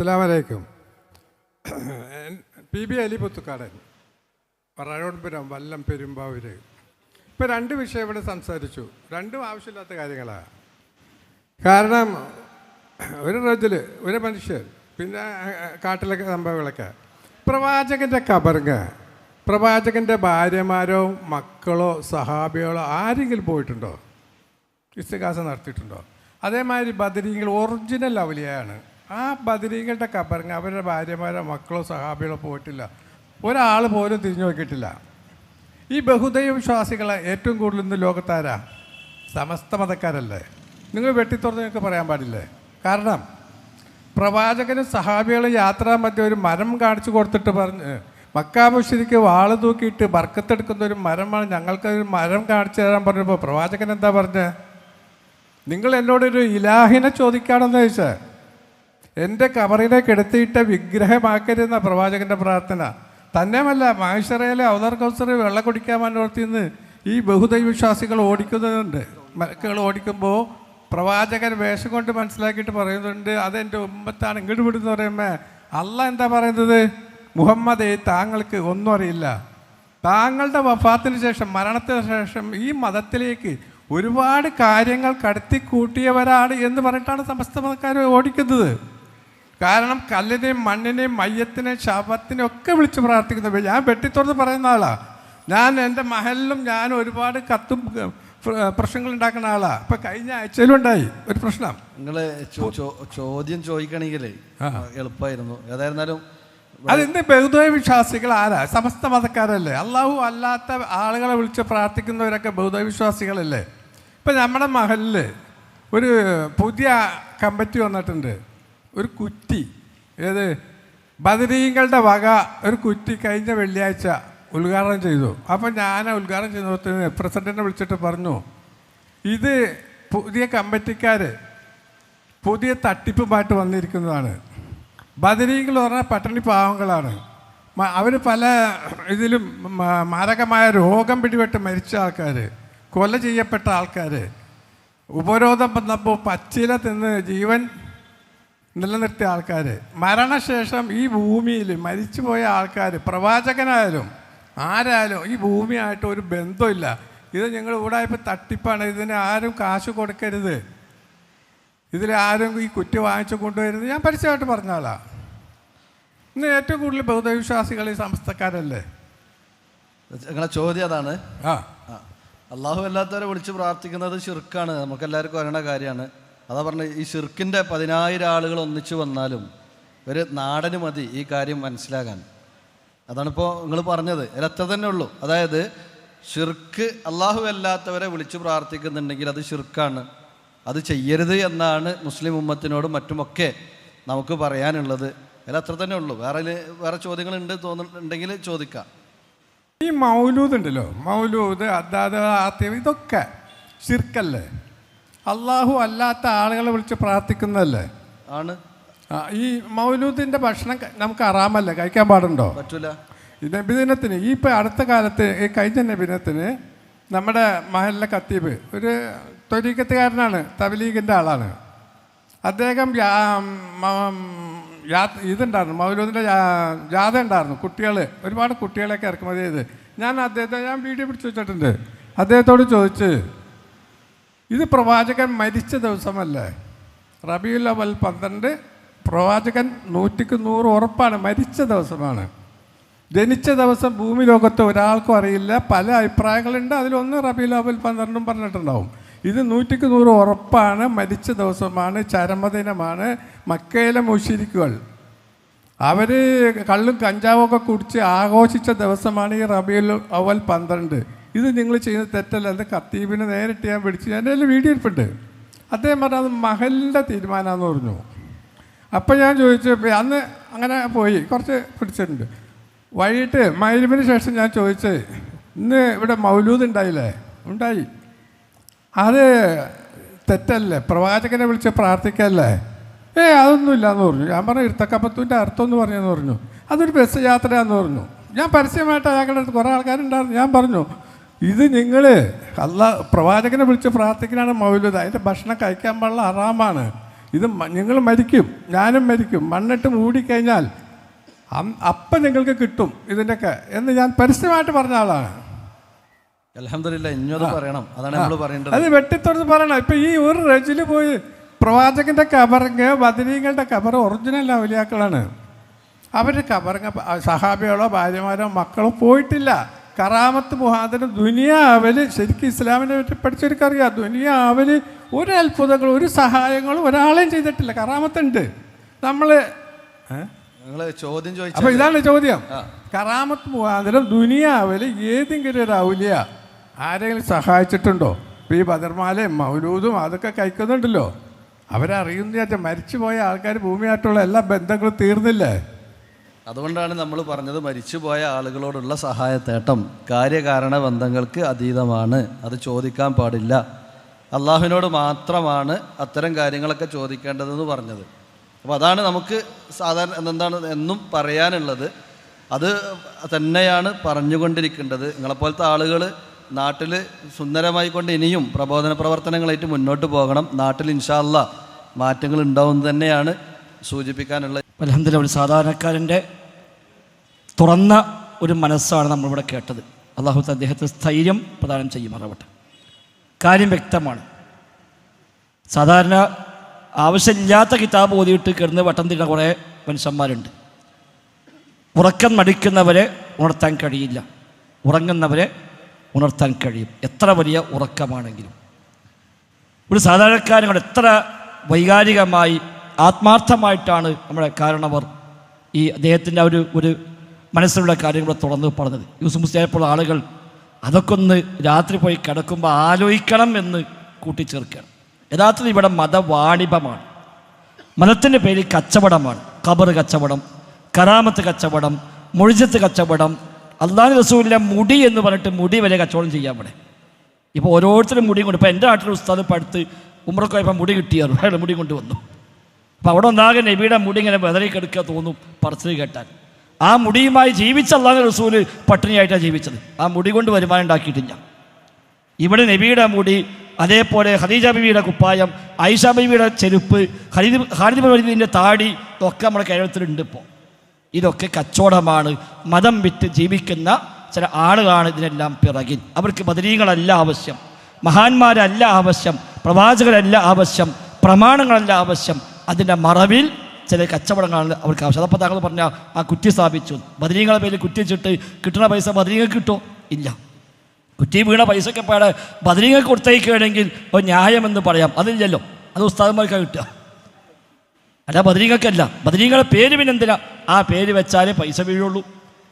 അസ്സലാമലൈക്കും. P B Ali Puthukkadan പറയോൺപുരം Vallam Perumbavoor ഇപ്പോൾ രണ്ട് വിഷയം ഇവിടെ സംസാരിച്ചു. രണ്ടും ആവശ്യമില്ലാത്ത കാര്യങ്ങളാണ് കാരണം ഒരു റജിൽ ഒരു മനുഷ്യൻ പിന്നെ കാട്ടിലൊക്കെ സംഭവങ്ങളൊക്കെ. പ്രവാചകന്റെ കബർങ്ങ പ്രവാചകന്റെ ഭാര്യമാരോ മക്കളോ സഹാബികളോ ആരെങ്കിലും പോയിട്ടുണ്ടോ? ഇസ്തികാസം നടത്തിയിട്ടുണ്ടോ? അതേമാതിരി ബദരീങ്ങൾ ഒറിജിനൽ അവലിയാണ് ആ ബദരീങ്ങളുടെ കബറിങ് അവരുടെ ഭാര്യമാരോ മക്കളോ സഹാബികളോ പോയിട്ടില്ല. ഒരാൾ പോലും തിരിഞ്ഞു നോക്കിയിട്ടില്ല. ഈ ബഹുദൈവ വിശ്വാസികളെ ഏറ്റവും കൂടുതൽ ഇന്ന് ലോകത്താരാ? സമസ്ത മതക്കാരല്ലേ? നിങ്ങൾ വെട്ടിത്തുറന്ന് നിങ്ങൾക്ക് പറയാൻ പാടില്ലേ? കാരണം പ്രവാചകനും സഹാബികളും യാത്രാ മധ്യ ഒരു മരം കാണിച്ചു കൊടുത്തിട്ട് പറഞ്ഞ് മക്കാബുശ്ശേരിക്ക് വാൾ തൂക്കിയിട്ട് ബർക്കത്തെടുക്കുന്ന ഒരു മരമാണ് ഞങ്ങൾക്ക് ഒരു മരം കാണിച്ചു തരാൻ പറഞ്ഞപ്പോൾ പ്രവാചകൻ എന്താ പറഞ്ഞത് നിങ്ങൾ എന്നോടൊരു ഇലാഹിനെ ചോദിക്കുകയാണെന്ന് ചോദിച്ചാൽ എന്റെ കബറിനെ കെടുത്തിയിട്ട വിഗ്രഹമാക്കരുന്ന പ്രവാചകന്റെ പ്രാർത്ഥന. തന്നെയുമല്ല മാഹിഷറയിലെ ഔദർ കൗസറ് വെള്ളം കുടിക്കാൻ മനോർത്തിന്ന് ഈ ബഹുദൈവ വിശ്വാസികൾ ഓടിക്കുന്നുണ്ട് മലക്കുകൾ ഓടിക്കുമ്പോൾ പ്രവാചകൻ വേഷം കൊണ്ട് മനസ്സിലാക്കിയിട്ട് പറയുന്നുണ്ട് അതെന്റെ ഉമ്മത്താണ് ഇങ്ങോട്ട് വിടുന്ന പറയുമ്പോൾ അല്ല എന്താ പറയുന്നത്? മുഹമ്മദ് താങ്കൾക്ക് ഒന്നും അറിയില്ല. താങ്കളുടെ വഫാത്തിന് ശേഷം മരണത്തിന് ശേഷം ഈ മതത്തിലേക്ക് ഒരുപാട് കാര്യങ്ങൾ കടത്തി കൂട്ടിയവരാണ് എന്ന് പറഞ്ഞിട്ടാണ് സമസ്ത മതക്കാർ ഓടിക്കുന്നത്. കാരണം കല്ലിനെയും മണ്ണിനെയും മയ്യത്തിനെയും ശവത്തിനെയും ഒക്കെ വിളിച്ച് പ്രാർത്ഥിക്കുന്നത് ഞാൻ വെട്ടിത്തുറന്ന് പറയുന്ന ആളാണ് ഞാൻ എന്റെ മഹലിലും ഞാൻ ഒരുപാട് കത്തും പ്രശ്നങ്ങൾ ഉണ്ടാക്കുന്ന ആളാണ് ഇപ്പം കഴിഞ്ഞ ആഴ്ചയിലും ഉണ്ടായി ഒരു പ്രശ്നം. നിങ്ങൾ ചോദ്യം ചോദിക്കണമെങ്കിൽ എളുപ്പമായിരുന്നു ഏതായിരുന്നാലും അതിന്ന് ബഹുദൈവ വിശ്വാസികൾ ആരാ? സമസ്ത മതക്കാരല്ലേ. അള്ളാഹു അല്ലാത്ത ആളുകളെ വിളിച്ച് പ്രാർത്ഥിക്കുന്നവരൊക്കെ ബഹുദൈവ വിശ്വാസികളല്ലേ. ഇപ്പം നമ്മുടെ മഹലിൽ ഒരു പുതിയ കമ്പറ്റി വന്നിട്ടുണ്ട്. ഒരു കുറ്റി. ഏത്? ബദരീങ്ങളുടെ വക ഒരു കുറ്റി കഴിഞ്ഞ വെള്ളിയാഴ്ച ഉദ്ഘാടനം ചെയ്തു. അപ്പം ഞാൻ ഉദ്ഘാടനം ചെയ്യുന്ന പ്രസിഡന്റിനെ വിളിച്ചിട്ട് പറഞ്ഞു ഇത് പുതിയ കമ്പറ്റിക്കാർ പുതിയ തട്ടിപ്പുമായിട്ട് വന്നിരിക്കുന്നതാണ്. ബദരീകൾ പറഞ്ഞാൽ പട്ടണി പാവങ്ങളാണ്. അവർ പല ഇതിലും മാരകമായ രോഗം പിടിപെട്ട് മരിച്ച ആൾക്കാർ കൊല ചെയ്യപ്പെട്ട ആൾക്കാർ ഉപരോധം വന്നപ്പോൾ പച്ചില തിന്ന് ജീവൻ നിലനിർത്തിയ ആൾക്കാർ മരണശേഷം ഈ ഭൂമിയിൽ മരിച്ചുപോയ ആൾക്കാർ പ്രവാചകനായാലും ആരായാലും ഈ ഭൂമിയായിട്ട് ഒരു ബന്ധമില്ല ഇത് ഞങ്ങൾ ഊടായപ്പോൾ തട്ടിപ്പാണ്. ഇതിന് ആരും കാശ് കൊടുക്കരുത്. ഇതിൽ ആരും ഈ കുറ്റി വാങ്ങിച്ചു കൊണ്ടുവരുന്നത് ഞാൻ പരസ്യമായിട്ട് പറഞ്ഞ ആളാ. ഇന്ന് ഏറ്റവും കൂടുതൽ ബൗദ്ധവിശ്വാസികൾ ഈ സംസ്ഥക്കാരല്ലേ ഞങ്ങളെ ചോദ്യം അതാണ്. ആ. ആ. അള്ളാഹു അല്ലാത്തവരെ വിളിച്ച് പ്രാർത്ഥിക്കുന്നത് ശിർക്കാണ്. നമുക്കെല്ലാവർക്കും അറിയണ കാര്യമാണ്. അതാ പറഞ്ഞ ഈ ഷിർക്കിന്റെ പതിനായിരം ആളുകൾ ഒന്നിച്ചു വന്നാലും ഒരു നാടന് മതി ഈ കാര്യം മനസ്സിലാകാൻ. അതാണിപ്പോൾ നിങ്ങൾ പറഞ്ഞത്. അതിലത്ര തന്നെ ഉള്ളൂ. അതായത് ഷിർക്ക് അള്ളാഹു അല്ലാത്തവരെ വിളിച്ചു പ്രാർത്ഥിക്കുന്നുണ്ടെങ്കിൽ അത് ഷിർക്കാണ് അത് ചെയ്യരുത് എന്നാണ് മുസ്ലിം ഉമ്മത്തിനോടും മറ്റുമൊക്കെ നമുക്ക് പറയാനുള്ളത്. അതിലത്ര തന്നെ ഉള്ളൂ. വേറെ വേറെ ചോദ്യങ്ങളുണ്ട് തോന്നുന്നുണ്ടെങ്കിൽ ചോദിക്കാം. ഈ മൗലൂദ് ഉണ്ടല്ലോ. മൗലൂദ് അതാത് ആത്യം ഇതൊക്കെ ശിർക്കല്ലേ? അള്ളാഹു അല്ലാത്ത ആളുകളെ വിളിച്ച് പ്രാർത്ഥിക്കുന്നതല്ലേ? ആണ്. ഈ മൗലൂദിന്റെ ഭക്ഷണം നമുക്ക് അറാമല്ലേ കഴിക്കാൻ പാടുണ്ടോ? പറ്റൂല. ഈ നബിദിനത്തിന് ഈ ഇപ്പം അടുത്ത കാലത്ത് ഈ കഴിഞ്ഞ നബിദിനത്തിന് നമ്മുടെ മഹലിലെ കത്തീബ് ഒരു തൊരീക്കത്തുകാരനാണ് തബലീഗിന്റെ ആളാണ്. അദ്ദേഹം ഇതുണ്ടായിരുന്നു മൗലൂദിന്റെ ജാഥ ഉണ്ടായിരുന്നു. കുട്ടികൾ ഒരുപാട് കുട്ടികളെയൊക്കെ ഇറക്കുമതി ചെയ്ത്. ഞാൻ അദ്ദേഹത്തെ ഞാൻ വീഡിയോ പിടിച്ച് വെച്ചിട്ടുണ്ട്. അദ്ദേഹത്തോട് ചോദിച്ച് ഇത് പ്രവാചകൻ മരിച്ച ദിവസമല്ലേ? റബിയുൽ അവൽ പന്ത്രണ്ട് പ്രവാചകൻ നൂറ്റിക്ക് നൂറ് ഉറപ്പാണ് മരിച്ച ദിവസമാണ്. ജനിച്ച ദിവസം ഭൂമി ലോകത്ത് ഒരാൾക്കും അറിയില്ല പല അഭിപ്രായങ്ങളുണ്ട് അതിലൊന്ന് റബിയുൽ അവൽ പന്ത്രണ്ടും പറഞ്ഞിട്ടുണ്ടാവും. ഇത് നൂറ്റിക്ക് നൂറ് ഉറപ്പാണ് മരിച്ച ദിവസമാണ് ചരമദിനമാണ് മക്കയിലെ മുഷിരിക്കുകൾ. അവർ കള്ളും കഞ്ചാവും ഒക്കെ കുടിച്ച് ആഘോഷിച്ച ദിവസമാണ് ഈ റബിയുൽ അവൽ പന്ത്രണ്ട്. ഇത് നിങ്ങൾ ചെയ്യുന്ന തെറ്റല്ല. അത് ഖത്തീബിനെ നേരിട്ട് ഞാൻ പിടിച്ച് എന്റെ കയ്യിൽ വീഡിയോ ഇരിപ്പുണ്ട് അദ്ദേഹം പറഞ്ഞു അത് മഹലിന്റെ തീരുമാനമാണെന്ന് പറഞ്ഞു. അപ്പം ഞാൻ ചോദിച്ചു അന്ന് അങ്ങനെ പോയി. കുറച്ച് പിടിച്ചിട്ടുണ്ട്. വൈകിട്ട് മൈലിമിന് ശേഷം ഞാൻ ചോദിച്ചത് ഇന്ന് ഇവിടെ മൗലൂദ് ഉണ്ടായില്ലേ? ഉണ്ടായി. അത് തെറ്റല്ലേ? പ്രവാചകനെ വിളിച്ച് പ്രാർത്ഥിക്കല്ലേ? ഏ അതൊന്നുമില്ല എന്ന് പറഞ്ഞു. ഞാൻ പറഞ്ഞു ഇരുത്തക്കപ്പത്തൂന്റെ അർത്ഥം എന്ന് പറഞ്ഞെന്ന് പറഞ്ഞു. അതൊരു ബസ് യാത്രയാന്ന് പറഞ്ഞു. ഞാൻ പരസ്യമായിട്ട് അയാളുടെ അടുത്ത് കുറേ ആൾക്കാരുണ്ടായിരുന്നു. ഞാൻ പറഞ്ഞു ഇത് നിങ്ങൾ അല്ല പ്രവാചകനെ വിളിച്ച് പ്രാർത്ഥിക്കാനാണ് മൗലൂദ്. അതിന്റെ ഭക്ഷണം കഴിക്കാൻ പാടുള്ള അറാമാണ് ഇത് നിങ്ങൾ മരിക്കും. ഞാനും മരിക്കും. മണ്ണിട്ട് മൂടിക്കഴിഞ്ഞാൽ അപ്പം നിങ്ങൾക്ക് കിട്ടും ഇതിന്റെയൊക്കെ എന്ന് ഞാൻ പരസ്യമായിട്ട് പറഞ്ഞ ആളാണ്. അലഹമില്ല ഇഞ്ഞത് പറയണം. അതാണ് നമ്മൾ പറയേണ്ടത്. അത് വെട്ടിത്തുറന്ന് പറയണം. ഇപ്പം ഈ ഒരു റജിൽ പോയി പ്രവാചകന്റെ കബറങ്ങ് ബദരീങ്ങളുടെ കബർ ഒറിജിനൽ അവലിയാക്കളാണ് അവരുടെ കബറങ്ങ് പ- സഹാബികളോ ഭാര്യമാരോ മക്കളോ പോയിട്ടില്ല. കറാമത്ത് മുഹാദന് ദുനിയാവിൽ ശരിക്കും ഇസ്ലാമിനെ പറ്റി പഠിച്ചവർക്കറിയാം. ദുനിയാവിൽ ഒരു അത്ഭുതങ്ങളും ഒരു സഹായങ്ങളും ഒരാളെയും ചെയ്തിട്ടില്ല. കറാമത്തുണ്ട്. നമ്മൾ ചോദ്യം ചോദിച്ചു അപ്പൊ ഇതാണ് ചോദ്യം. കറാമത്ത് മുഖാന്തരം ദുനിയാവിൽ ഏതെങ്കിലും ഒരു ഔലിയ ആരെങ്കിലും സഹായിച്ചിട്ടുണ്ടോ? ഇപ്പൊ ഈ ബദർമാലയും മൗലൂദും അതൊക്കെ കഴിക്കുന്നുണ്ടല്ലോ. അവരറിയുന്ന മരിച്ചു മരിച്ചുപോയ ആൾക്കാർ ഭൂമിയായിട്ടുള്ള എല്ലാ ബന്ധങ്ങളും തീർന്നില്ലേ? അതുകൊണ്ടാണ് നമ്മൾ പറഞ്ഞത് മരിച്ചുപോയ ആളുകളോടുള്ള സഹായത്തേട്ടം കാര്യകാരണ ബന്ധങ്ങൾക്ക് അതീതമാണ്. അത് ചോദിക്കാൻ പാടില്ല. അള്ളാഹുവിനോട് മാത്രമാണ് അത്തരം കാര്യങ്ങളൊക്കെ ചോദിക്കേണ്ടതെന്ന് പറഞ്ഞത്. അപ്പോൾ അതാണ് നമുക്ക് സാധാരണ എന്താണ് എന്നും പറയാനുള്ളത്. അത് തന്നെയാണ് പറഞ്ഞുകൊണ്ടിരിക്കേണ്ടത്. നിങ്ങളെപ്പോലത്തെ ആളുകൾ നാട്ടിൽ സുന്ദരമായി കൊണ്ട് ഇനിയും പ്രബോധന പ്രവർത്തനങ്ങളായിട്ട് മുന്നോട്ട് പോകണം. നാട്ടിൽ ഇൻഷാല്ല മാറ്റങ്ങൾ ഉണ്ടാവും തന്നെയാണ് സൂചിപ്പിക്കാനുള്ള അലഹമില്ല ഒരു സാധാരണക്കാരന്റെ തുറന്ന ഒരു മനസ്സാണ് നമ്മളിവിടെ കേട്ടത്. അള്ളാഹു അദ്ദേഹത്തിന് സ്ഥൈര്യം പ്രദാനം ചെയ്യുമാറാവട്ടെ. കാര്യം വ്യക്തമാണ്. സാധാരണ ആവശ്യമില്ലാത്ത കിതാബ് ഓതിയിട്ട് കിടന്ന് വട്ടം തിരിഞ്ഞ കുറേ മനുഷ്യന്മാരുണ്ട്. ഉറക്കം നടിക്കുന്നവരെ ഉണർത്താൻ കഴിയില്ല. ഉറങ്ങുന്നവരെ ഉണർത്താൻ കഴിയും. എത്ര വലിയ ഉറക്കമാണെങ്കിലും. ഒരു സാധാരണക്കാരങ്ങൾ എത്ര വൈകാരികമായി ആത്മാർത്ഥമായിട്ടാണ് നമ്മുടെ കാരണവർ ഈ അദ്ദേഹത്തിന്റെ ഒരു ഒരു മനസ്സിലുള്ള കാര്യങ്ങൾ തുറന്ന് പറഞ്ഞത്. യൂസുഫ് മുസ്ലിയായപ്പോൾ ആളുകൾ അതൊക്കെ ഒന്ന് രാത്രി പോയി കിടക്കുമ്പോൾ ആലോചിക്കണം എന്ന് കൂട്ടിച്ചേർക്കുകയാണ്. യഥാർത്ഥത്തിൽ ഇവിടെ മതവാണിഭമാണ്. മതത്തിന്റെ പേരിൽ കച്ചവടമാണ്. ഖബർ കച്ചവടം കറാമത്ത് കച്ചവടം മൊഴിജത്ത് കച്ചവടം അള്ളാഹു റസൂലിലെ മുടി എന്ന് പറഞ്ഞിട്ട് മുടി വരെ കച്ചവടം ചെയ്യാൻ ഇവിടെ. ഇപ്പോൾ ഓരോരുത്തരും മുടിയും കൊണ്ട് ഇപ്പോൾ എന്റെ നാട്ടിൽ ഉസ്താദ് പഠിത്ത് ഉമ്രക്ക് പോയപ്പോൾ മുടി കിട്ടിയായിരുന്നു. അയാൾ മുടി കൊണ്ടുവന്നു അപ്പോൾ അവിടെ ഒന്നാകെ നബിയുടെ മുടി ഇങ്ങനെ വെതറി കെടുക്കുക തോന്നും പറച്ചിൽ കേട്ടാൽ. ആ മുടിയുമായി ജീവിച്ച റസൂൽ പട്ടിണിയായിട്ടാണ് ജീവിച്ചത്. ആ മുടി കൊണ്ട് വരുമാനം ഉണ്ടാക്കിയിട്ടില്ല. ഇവിടെ നബിയുടെ മുടി അതേപോലെ ഖദീജ ബിബിയുടെ കുപ്പായം ഐഷ ബിബിയുടെ ചെരുപ്പ് ഹരിദ് ഖാലിദ് ബിബിന്റെ താടി ഇതൊക്കെ നമ്മുടെ കേരളത്തിലുണ്ട് ഇപ്പോൾ ഇതൊക്കെ കച്ചവടമാണ്. മതം വിറ്റ് ജീവിക്കുന്ന ചില ആളുകളാണ് ഇതിനെല്ലാം പിറകിൽ. അവർക്ക് ബദരീകളല്ല ആവശ്യം. മഹാന്മാരല്ല ആവശ്യം. പ്രവാചകരല്ല ആവശ്യം. പ്രമാണങ്ങളല്ല ആവശ്യം. അതിന്റെ മറവിൽ ചില കച്ചവടങ്ങളാണ് അവർക്ക് ആവശ്യം. അതപ്പോൾ പറഞ്ഞ ആ കുറ്റി സ്ഥാപിച്ചു. ബദരീങ്ങളെ പേരിൽ കുറ്റി വെച്ചിട്ട് കിട്ടുന്ന പൈസ ബദരീങ്ങൾക്ക് കിട്ടുമോ ഇല്ല. കുറ്റി വീണ പൈസയൊക്കെ പാടെ ബദരീങ്ങൾക്ക് കൊടുത്തേക്കുകയാണെങ്കിൽ ഒരു ന്യായമെന്ന് പറയാം. അതില്ലല്ലോ. അത് ഉസ്താദന്മാർക്കാണ് കിട്ടുക. അല്ല ബദരീങ്ങൾക്കല്ല ബദരീങ്ങളെ പേര് പിന്നെ എന്തിനാ? ആ പേര് വെച്ചാലേ പൈസ വീഴുള്ളൂ.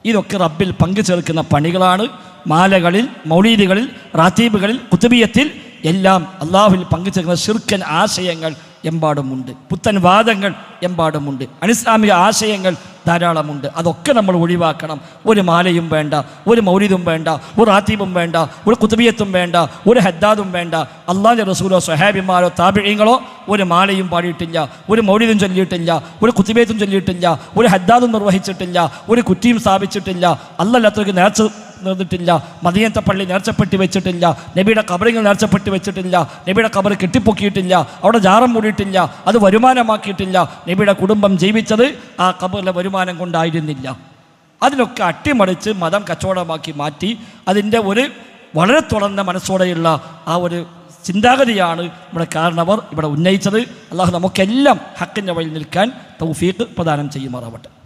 ഇതൊക്കെ റബ്ബിൽ പങ്കു ചേർക്കുന്ന പണികളാണ്. മാലകളിൽ മൗലീദുകളിൽ റാത്തീബുകളിൽ കുത്തുബിയത്തിൽ എല്ലാം അള്ളാഹുവിൽ പങ്കു ചേർക്കുന്ന ശിർക്കൻ ആശയങ്ങൾ എമ്പാടുമുണ്ട്. പുത്തൻ വാദങ്ങൾ എമ്പാടുമുണ്ട്. അനിസ്ലാമിക ആശയങ്ങൾ ധാരാളമുണ്ട്. അതൊക്കെ നമ്മൾ ഒഴിവാക്കണം. ഒരു മാലയും വേണ്ട ഒരു മൗലിദും വേണ്ട ഒരു ആത്തീബും വേണ്ട ഒരു കുത്തുബിയത്തും വേണ്ട ഒരു ഹദ്ദാദും വേണ്ട. അള്ളാഹിന്റെ റസൂലോ സ്വഹാബിമാരോ താപിഴീങ്ങളോ ഒരു മാലയും പാടിയിട്ടില്ല ഒരു മൗലിദും ചൊല്ലിയിട്ടില്ല ഒരു കുത്തുബിയത്തും ചൊല്ലിയിട്ടില്ല ഒരു ഹദ്ദാദും നിർവഹിച്ചിട്ടില്ല ഒരു കുറ്റിയും സ്ഥാപിച്ചിട്ടില്ല. അല്ലല്ലാത്തവർക്ക് നേർച്ച നേർന്നിട്ടില്ല മദിയത്തെ പള്ളി നേർച്ചപ്പെട്ടി വെച്ചിട്ടില്ല. നബിയുടെ കബറിങ്ങൾ നേർച്ചപ്പെട്ടി വെച്ചിട്ടില്ല. നബിയുടെ കബറ് കെട്ടിപ്പൊക്കിയിട്ടില്ല. അവിടെ ജാറം മൂടിയിട്ടില്ല. അത് വരുമാനമാക്കിയിട്ടില്ല. നബിയുടെ കുടുംബം ജീവിച്ചത് ആ കബറിലെ വരുമാനം കൊണ്ടായിരുന്നില്ല. അതിനൊക്കെ അട്ടിമറിച്ച് മതം കച്ചവടമാക്കി മാറ്റി അതിന്റെ ഒരു വളരെ തുറന്ന മനസ്സോടെയുള്ള ആ ഒരു ചിന്താഗതിയാണ് നമ്മുടെ കാരണവർ ഇവിടെ ഉന്നയിച്ചത്. അള്ളാഹു നമുക്കെല്ലാം ഹക്കിന്റെ വഴി നിൽക്കാൻ തൗഫീഖ് പ്രദാനം ചെയ്യുമാറാവട്ടെ.